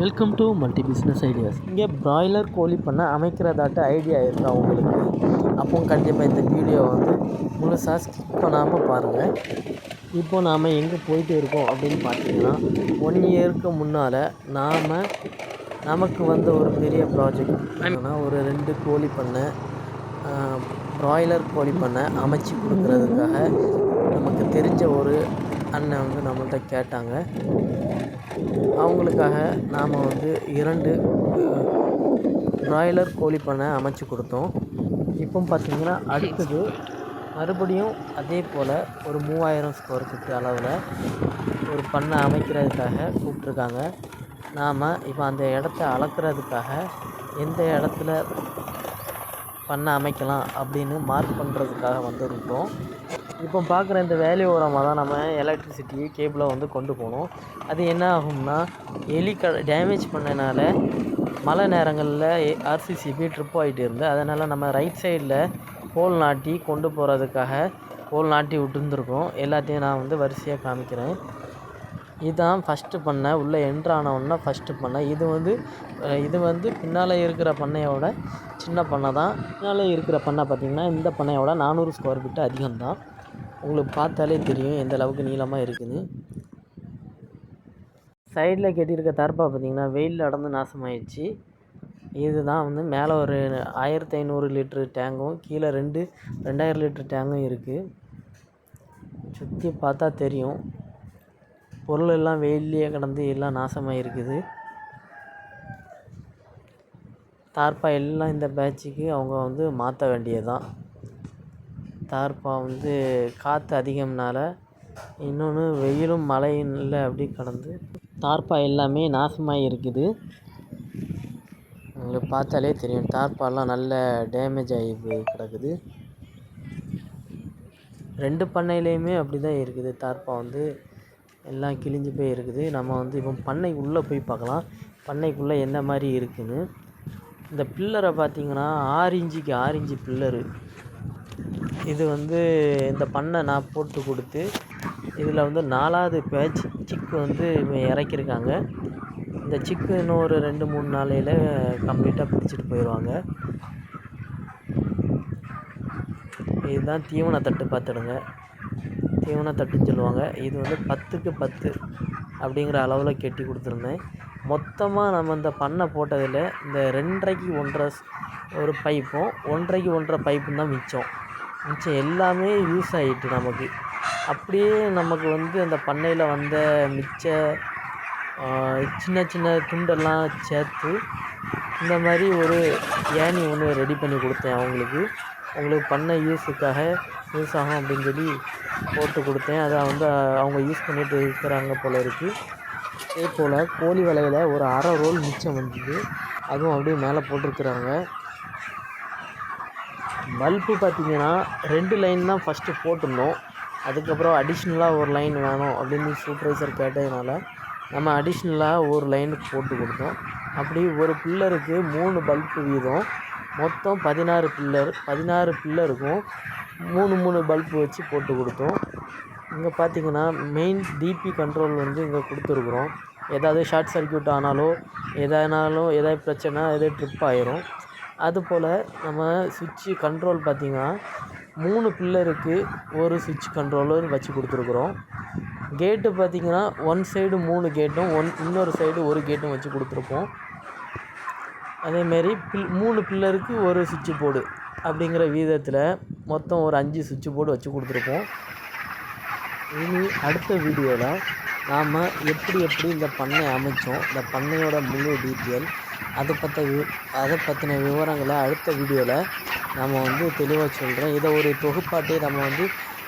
Welcome to multi business ideas இங்கே broiler கோழி பண்ண அமைக்கிறதாட்ட ஐடியா இருக்கா உங்களுக்கு? அப்போ கண்டிப்பாக இந்த வீடியோ வந்து முழுசாக ஸ்கிப் பண்ணாமல் பாருங்கள் இப்போ நாம் எங்கே போயிட்டு இருக்கோம் அப்படின்னு பார்த்தீங்கன்னா ஒன் இயருக்கு முன்னால் நாம் நமக்கு வந்த ஒரு பெரிய ப்ராஜெக்ட் என்னன்னா ஒரு ரெண்டு கோழி பண்ணை ப்ராய்லர் கோழி பண்ணை அமைச்சு கொடுக்குறதுக்காக நமக்கு தெரிஞ்ச ஒரு அண்ணன் வந்து நம்மள்ட்ட கேட்டாங்க. அவங்களுக்காக நாம் வந்து இரண்டு ப்ராய்லர் கோழி பண்ணை அமைச்சு கொடுத்தோம். இப்போ பார்த்தீங்கன்னா அடுத்தது மறுபடியும் அதே போல் ஒரு மூவாயிரம் ஸ்கொயர் ஃபீட் அளவில் ஒரு பண்ணை அமைக்கிறதுக்காக கூப்பிட்ருக்காங்க நாம் இப்போ அந்த இடத்த அளக்கிறதுக்காக எந்த இடத்துல பண்ண அமைக்கலாம் அப்படின்னு மார்க் பண்ணுறதுக்காக வந்திருக்கோம். இப்போ பார்க்குற இந்த வேலி ஓரமாக தான் நம்ம எலக்ட்ரிசிட்டி கேபிளை வந்து கொண்டு போகணும். அது என்ன ஆகும்னா எலி க டேமேஜ் பண்ணனால மழை நேரங்களில் ஆர்சிசிபி ட்ரிப் ஆகிட்டு இருந்து அதனால் நம்ம ரைட் சைடில் போல் நாட்டி கொண்டு போகிறதுக்காக போல் நாட்டி விட்டுருந்துருக்கோம். எல்லாத்தையும் நான் வந்து வரிசையாக காமிக்கிறேன். இதுதான் ஃபஸ்ட்டு பண்ணை உள்ளே என்ட்ரானவுன்னா ஃபஸ்ட்டு பண்ணை. இது வந்து இது வந்து பின்னால் இருக்கிற பண்ணையோட சின்ன பண்ணை தான். பின்னால் இருக்கிற பண்ணை பார்த்திங்கன்னா இந்த பண்ணையோட நானூறு ஸ்கொயர் ஃபீட்டு அதிகம்தான். உங்களுக்கு பார்த்தாலே தெரியும் எந்த அளவுக்கு நீளமாக இருக்குது. சைடில் கட்டியிருக்க தர்பா பார்த்திங்கன்னா வெயிலில் அடந்து நாசமாயிடுச்சு. இதுதான் வந்து மேலே ஒரு ஆயிரத்தி ஐநூறு லிட்ரு டேங்கும் கீழே ரெண்டு ரெண்டாயிரம் லிட்ரு டேங்கும் இருக்குது சுற்றி பார்த்தா தெரியும். பொருள் எல்லாம் வெயில்லையே கிடந்து எல்லாம் நாசமாக இருக்குது தார்ப்பா எல்லாம் இந்த பேட்சுக்கு அவங்க வந்து மாற்ற வேண்டியது தான் தார்ப்பா வந்து காற்று அதிகம்னால இன்னொன்று வெயிலும் மழையும் இல்லை அப்படி கடந்து. தார்ப்பா எல்லாமே நாசமாக இருக்குது உங்களுக்கு பார்த்தாலே தெரியும். தார்ப்பாலாம் நல்ல டேமேஜ் ஆகி கிடக்குது. ரெண்டு பண்ணையிலையுமே அப்படி தான் இருக்குது. தார்ப்பா வந்து எல்லாம் கிழிஞ்சு போய் இருக்குது நம்ம வந்து இப்போ பண்ணைக்குள்ளே போய் பார்க்கலாம். பண்ணைக்குள்ளே என்ன மாதிரி இருக்குதுன்னு இந்த பில்லரை பார்த்தீங்கன்னா ஆரிஞ்சுக்கு ஆரிஞ்சு பில்லரு. இது வந்து இந்த பண்ணை நான் போட்டு கொடுத்து இதில் வந்து நாலாவது பேட்ச் சிக்கு வந்து இறக்கியிருக்காங்க. இந்த சிக்கு இன்னும் ஒரு ரெண்டு மூணு நாளையில் கம்ப்ளீட்டாக பிடிச்சிட்டு போயிடுவாங்க. இதுதான் தீவன தட்டு பார்த்துடுங்க. தீவன தட்டுன்னு சொல்லுவாங்க. இது வந்து பத்துக்கு பத்து அப்படிங்கிற அளவில் கெட்டி கொடுத்துருந்தேன். மொத்தமாக நம்ம இந்த பண்ணை போட்டதில் இந்த ரெண்டரைக்கு ஒன்றரை ஒரு பைப்பும் ஒன்றரைக்கு ஒன்றரை பைப்பும் தான் மிச்சம். மிச்சம் எல்லாமே யூஸ் ஆகிட்டு நமக்கு. அப்படியே நமக்கு வந்து அந்த பண்ணையில் வந்த மிச்ச சின்ன சின்ன துண்டெல்லாம் சேர்த்து இந்த மாதிரி ஒரு ஏணி ஒன்று ரெடி பண்ணி கொடுத்தேன் அவங்களுக்கு. அவங்களுக்கு பண்ண யூஸுக்காக யூஸ் ஆகும் அப்படின்னு சொல்லி போட்டு கொடுத்தேன். அதை வந்து அவங்க யூஸ் பண்ணிட்டு இருக்கிறாங்க போல் இருக்குது அதே போல் கோழி வலையில் ஒரு அரை ரோல் மிச்சம் வந்தது. அதுவும் அப்படியே மேலே போட்டிருக்குறாங்க. பல்பு பார்த்திங்கன்னா ரெண்டு லைன் தான் ஃபஸ்ட்டு போட்டிருந்தோம். அதுக்கப்புறம் அடிஷ்னலாக ஒரு லைன் வேணும் அப்படின்னு சூப்பர்வைசர் கேட்டதுனால நம்ம அடிஷ்னலாக ஒரு லைனுக்கு போட்டு கொடுத்தோம். அப்படி ஒரு பில்லருக்கு மூணு பல்பு வீதம். மொத்தம் பதினாறு பில்லர் பதினாறு பில்லருக்கும் மூணு மூணு பல்பு வச்சு போட்டு கொடுத்தோம். இங்கே பார்த்தீங்கன்னா மெயின் டிபி கண்ட்ரோல் வந்து இங்கே கொடுத்துருக்குறோம். ஏதாவது ஷார்ட் சர்க்கியூட் ஆனாலோ எதானாலும் எதாவது பிரச்சனை எதாவது ட்ரிப் ஆயிரும். அதுபோல் நம்ம சுவிட்சு கண்ட்ரோல் பார்த்திங்கன்னா மூணு பில்லருக்கு ஒரு சுவிட்ச் கண்ட்ரோலர் வச்சு கொடுத்துருக்குறோம். கேட்டு பார்த்திங்கன்னா ஒன் சைடு மூணு கேட்டும் ஒன் இன்னொரு சைடு ஒரு கேட்டும் வச்சு கொடுத்துருப்போம். அதேமாரி பில் மூணு பில்லருக்கு ஒரு சுவிட்சு போர்டு அப்படிங்கிற வீதத்தில் மொத்தம் ஒரு அஞ்சு சுவிட்சு போர்டு வச்சு கொடுத்துருப்போம் இனி அடுத்த வீடியோவில் நாம் எப்படி எப்படி இந்த பண்ணை அமைச்சோம் இந்த பண்ணையோட முழு டீட்டெயில் அதை பற்ற வி அதை பற்றின விவரங்களை அடுத்த வீடியோவில் நம்ம வந்து தெளிவாக சொல்கிறேன் இதை ஒரு தொகுப்பாட்டே நம்ம வந்து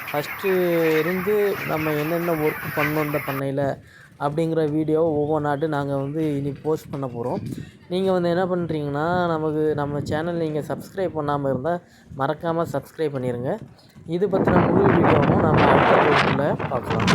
ஃபஸ்ட்டு இருந்து நம்ம என்னென்ன ஒர்க் பண்ணோம் இந்த பண்ணையில் அப்படிங்கிற வீடியோ ஒவ்வொன்றாட்டு நாங்கள் வந்து இனி போஸ்ட் பண்ண போகிறோம் நீங்கள் வந்து என்ன பண்ணுறீங்கன்னா நமக்கு நம்ம சேனல் நீங்கள் சப்ஸ்கிரைப் பண்ணாமல் இருந்தால் மறக்காமல் சப்ஸ்கிரைப் பண்ணிடுங்க இது பற்றின முழு வீடியோவும் நம்ம அடுத்த பார்க்கலாம்.